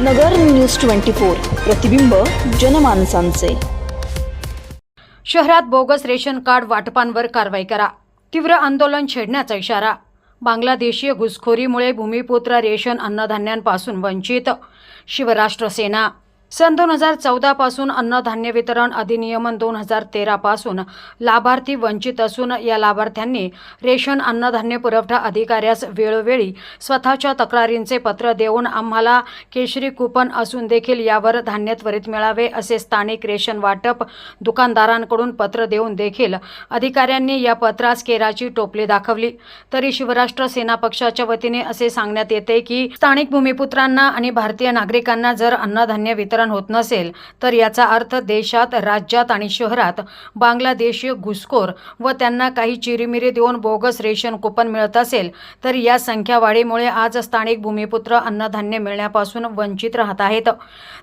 नगर news twenty four प्रतिबिंब जनमानसांचे. शहरात bogus ration card वाटपांवर कारवाई करा. तीव्र आंदोलन छेडण्याचा इशारा. बांगलादेशीय घुसखोरीमुळे भूमिपुत्र रेशन अन्नधान्यांपासून वंचित. शिवराष्ट्र सेना सन दोन हजार चौदापासून अन्नधान्य वितरण अधिनियमन दोन हजार तेरापासून लाभार्थी वंचित असून या लाभार्थ्यांनी रेशन अन्नधान्य पुरवठा अधिकाऱ्यास वेळोवेळी स्वतःच्या तक्रारींचे पत्र देऊन आम्हाला केशरी कुपन असून देखील यावर धान्य त्वरित मिळावे असे स्थानिक रेशन वाटप दुकानदारांकडून पत्र देऊन देखील अधिकाऱ्यांनी या पत्रास केराची टोपली दाखवली. तरी शिवराष्ट्र सेना पक्षाच्या वतीने असे सांगण्यात येते की स्थानिक भूमिपुत्रांना आणि भारतीय नागरिकांना जर अन्नधान्य वितरण होत नसेल तर याचा अर्थ देशात राज्यात आणि शहरात बांगलादेशीय घुसखोर व त्यांना काही चिरीमिरी देऊन बोगस रेशन कुपन मिळत असेल तर या संख्या वाढीमुळे आज स्थानिक भूमिपुत्र अन्नधान्य मिळण्यापासून वंचित राहत आहेत.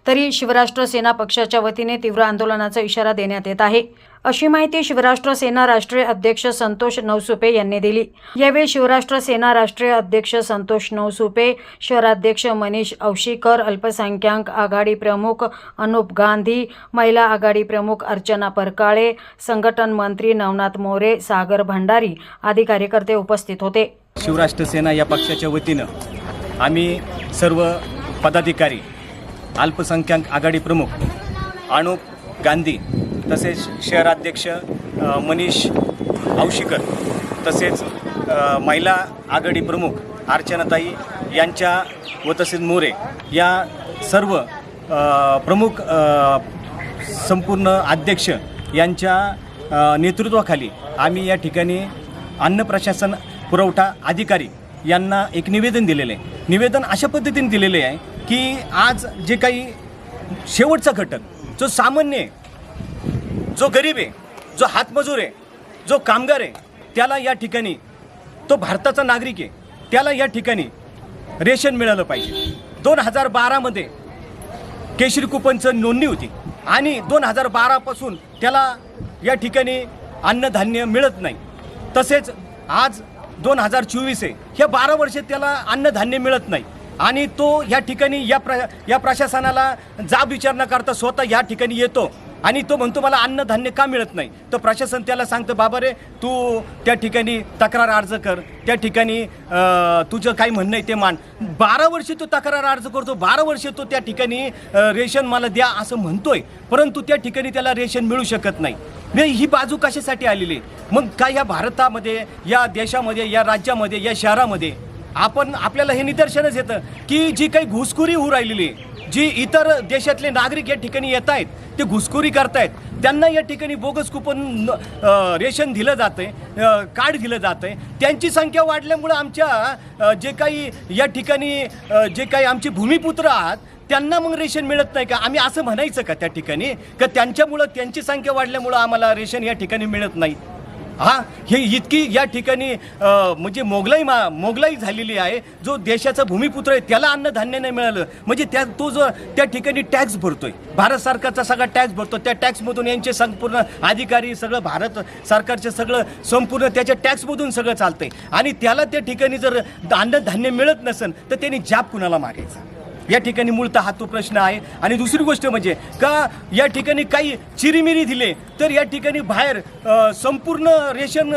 तरी शिवराष्ट्र सेना पक्षाच्या वतीने तीव्र आंदोलनाचा इशारा देण्यात येत आहे. अशी माहिती शिवराष्ट्र सेना राष्ट्रीय अध्यक्ष संतोष नवसुपे यांनी दिली. यावेळी शिवराष्ट्र सेना राष्ट्रीय अध्यक्ष संतोष नवसुपे शहराध्यक्ष मनीष औशीकर अल्पसंख्याक आघाडी प्रमुख अनुप गांधी महिला आघाडी प्रमुख अर्चना परकाळे संघटन मंत्री नवनाथ मोरे सागर भंडारी आदी कार्यकर्ते उपस्थित होते. शिवराष्ट्र सेना या पक्षाच्या वतीनं आम्ही सर्व पदाधिकारी अल्पसंख्याक आघाडी प्रमुख अनुप गांधी तसेच शहराध्यक्ष मनीष औशीकर तसेच महिला आघाडी प्रमुख अर्चनाताई यांच्या व तसेच मोरे या सर्व प्रमुख संपूर्ण अध्यक्ष यांच्या नेतृत्वाखाली आम्ही या ठिकाणी अन्न प्रशासन पुरवठा अधिकारी यांना एक निवेदन दिलेलं आहे. निवेदन अशा पद्धतीने दिलेले आहे की आज जे काही शेवटचा घटक जो सामान्य जो गरीब आहे जो हातमजूर आहे जो कामगार आहे त्याला या ठिकाणी तो भारताचा नागरिक आहे त्याला या ठिकाणी रेशन मिळालं पाहिजे. दोन हजार बारामध्ये केशरी कुपनचं नोंदणी होती आणि दोन हजार बारापासून त्याला या ठिकाणी अन्नधान्य मिळत नाही. तसेच आज दोन हजार चोवीस आहे ह्या बारा वर्षे त्याला अन्नधान्य मिळत नाही. आणि तो या ठिकाणी या प्र या प्रशासनाला जाब विचार न करता स्वतः या ठिकाणी येतो. आणि तो म्हणतो मला अन्नधान्य का मिळत नाही? तर प्रशासन त्याला सांगतं बाबा रे तू त्या ठिकाणी तक्रार अर्ज कर. त्या ठिकाणी तुझं काय म्हणणं आहे ते मान. बारा वर्षे तो तक्रार अर्ज करतो बारा वर्षे तो त्या ठिकाणी रेशन मला द्या असं म्हणतोय. परंतु त्या ठिकाणी त्याला रेशन मिळू शकत नाही. नाही ही बाजू कशासाठी आलेली आहे? मग काय या भारतामध्ये या देशामध्ये या राज्यामध्ये या शहरामध्ये आपण आपल्याला हे निदर्शनच येतं की जी काही घुसखोरी होऊ राहिलेली आहे जी इतर देशातले नागरिक या ठिकाणी येत आहेत ते घुसखोरी करतायत. त्यांना या ठिकाणी बोगस कुपन रेशन दिलं जातं आहे कार्ड दिलं जातं आहे त्यांची संख्या वाढल्यामुळं आमच्या जे काही या ठिकाणी जे काही आमचे भूमिपुत्र आहात त्यांना मग रेशन मिळत नाही का? आम्ही असं म्हणायचं का त्या ठिकाणी? का त्यांच्यामुळं त्यांची संख्या वाढल्यामुळं आम्हाला रेशन या ठिकाणी मिळत नाही? हा हे इतकी या ठिकाणी म्हणजे मोगलाई मा मोगलाई झालेली आहे जो देशाचा भूमिपुत्र आहे त्याला अन्नधान्य नाही मिळालं. म्हणजे त्या तो जो त्या ठिकाणी टॅक्स भरतोय भारत सरकारचा सगळा टॅक्स भरतो त्या टॅक्समधून यांचे संपूर्ण अधिकारी सगळं भारत सरकारचे सगळं संपूर्ण त्याच्या टॅक्समधून सगळं चालतंय. आणि त्याला त्या ठिकाणी जर अन्नधान्य मिळत नसेल तर त्यांनी जाब कुणाला मागायचा? या ठिकाणी मूळतः हा तो प्रश्न आहे. आणि दुसरी गोष्ट म्हणजे का या ठिकाणी काही चिरीमिरी दिले तर या ठिकाणी बाहेर संपूर्ण रेशन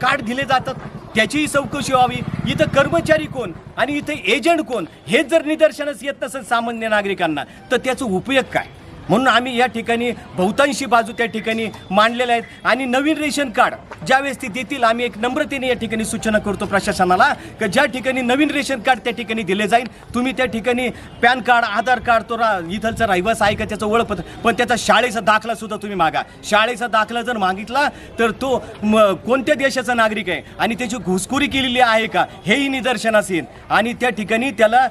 कार्ड दिले जातात. त्याचीही चौकशी व्हावी. इथं कर्मचारी कोण आणि इथं एजंट कोण हे जर निदर्शनास येत नसेल सामान्य नागरिकांना तर त्याचा उपयोग काय? म्हणून आम्ही या ठिकाणी बहुतांशी बाजू त्या ठिकाणी मांडलेल्या आहेत. आणि नवीन रेशन कार्ड ज्यावेळेस ते देतील आम्ही एक नम्रतेने या ठिकाणी सूचना करतो प्रशासनाला की ज्या ठिकाणी नवीन रेशन कार्ड त्या ठिकाणी दिले जाईल तुम्ही त्या ठिकाणी पॅन कार्ड आधार कार्ड तो रा इथलचा रहिवास आहे का त्याचं ओळखपत्र पण त्याचा शाळेचा दाखला सुद्धा तुम्ही मागा. शाळेचा दाखला जर मागितला तर तो म, कोणत्या देशाचा नागरिक आहे? आणि त्याची घुसखोरी केलेली आहे का? हेही निदर्शनास येईल. आणि त्या ठिकाणी त्याला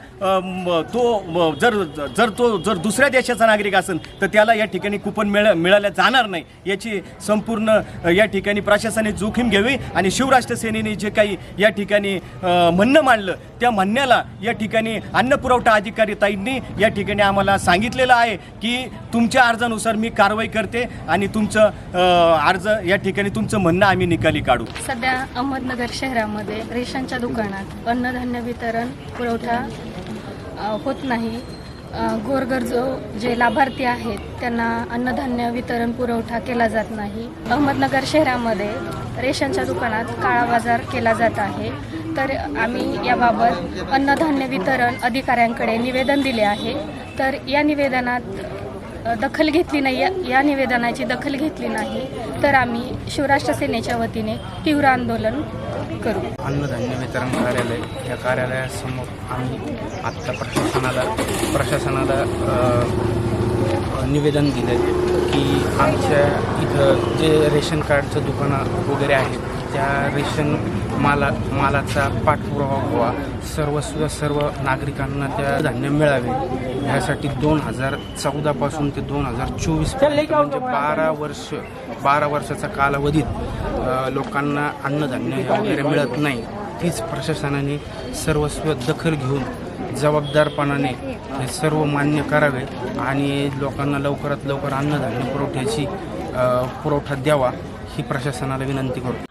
तो जर जर तो जर दुसऱ्या देशाचा नागरिक असेल तर त्याला या ठिकाणी कुपन मिळ मिळाल्या जाणार नाही. याची संपूर्ण या ठिकाणी प्रशासनाने जोखीम घ्यावी आणि शिवराष्ट्र सेनेने जे काही या ठिकाणी म्हणणं मांडलं त्या म्हणण्याला या ठिकाणी अन्न पुरवठा अधिकारी ताईंनी या ठिकाणी आम्हाला सांगितलेलं आहे की तुमच्या अर्जानुसार मी कारवाई करते आणि तुमचं अर्ज या ठिकाणी तुमचं म्हणणं आम्ही निकाली काढू. सध्या अहमदनगर शहरामध्ये रेशनच्या दुकानात अन्नधान्य वितरण पुरवठा होत नाही. गोरगरजो जे लाभार्थी आहेत त्यांना अन्नधान्य वितरण पुरवठा केला जात नाही. अहमदनगर शहरामध्ये रेशनच्या दुकानात काळा बाजार केला जात आहे. तर आम्ही याबाबत अन्नधान्य वितरण अधिकाऱ्यांकडे निवेदन दिले आहे. तर या निवेदनात दखल घेतली नाही या- या निवेदनाची दखल घेतली नाही. तर आम्ही शिवराष्ट्र सेनेच्या वतीने तीव्र आंदोलन करू. अन्नधान्य वितरण कार्यालय या कार्यालयासमोर आम्ही आत्ता प्रशासनाला प्रशासनाला निवेदन दिलं की आमच्या इथं जे रेशन कार्डचं दुकानं वगैरे आहेत त्या रेशन माला मालाचा पाठपुरावा व्हावा. सर्वस्व सर्व नागरिकांना त्या धान्य मिळावे. यासाठी दोन हजार चौदापासून ते दोन हजार चोवीस म्हणजे बारा वर्ष बारा वर्षाचा कालावधीत लोकांना अन्नधान्य हे वगैरे मिळत नाही. तीच प्रशासनाने सर्वस्व दखल घेऊन जबाबदारपणाने हे सर्व मान्य करावे आणि लोकांना लवकरात लवकर अन्नधान्य पुरवठ्याची पुरवठा द्यावा ही प्रशासनाला विनंती करतो.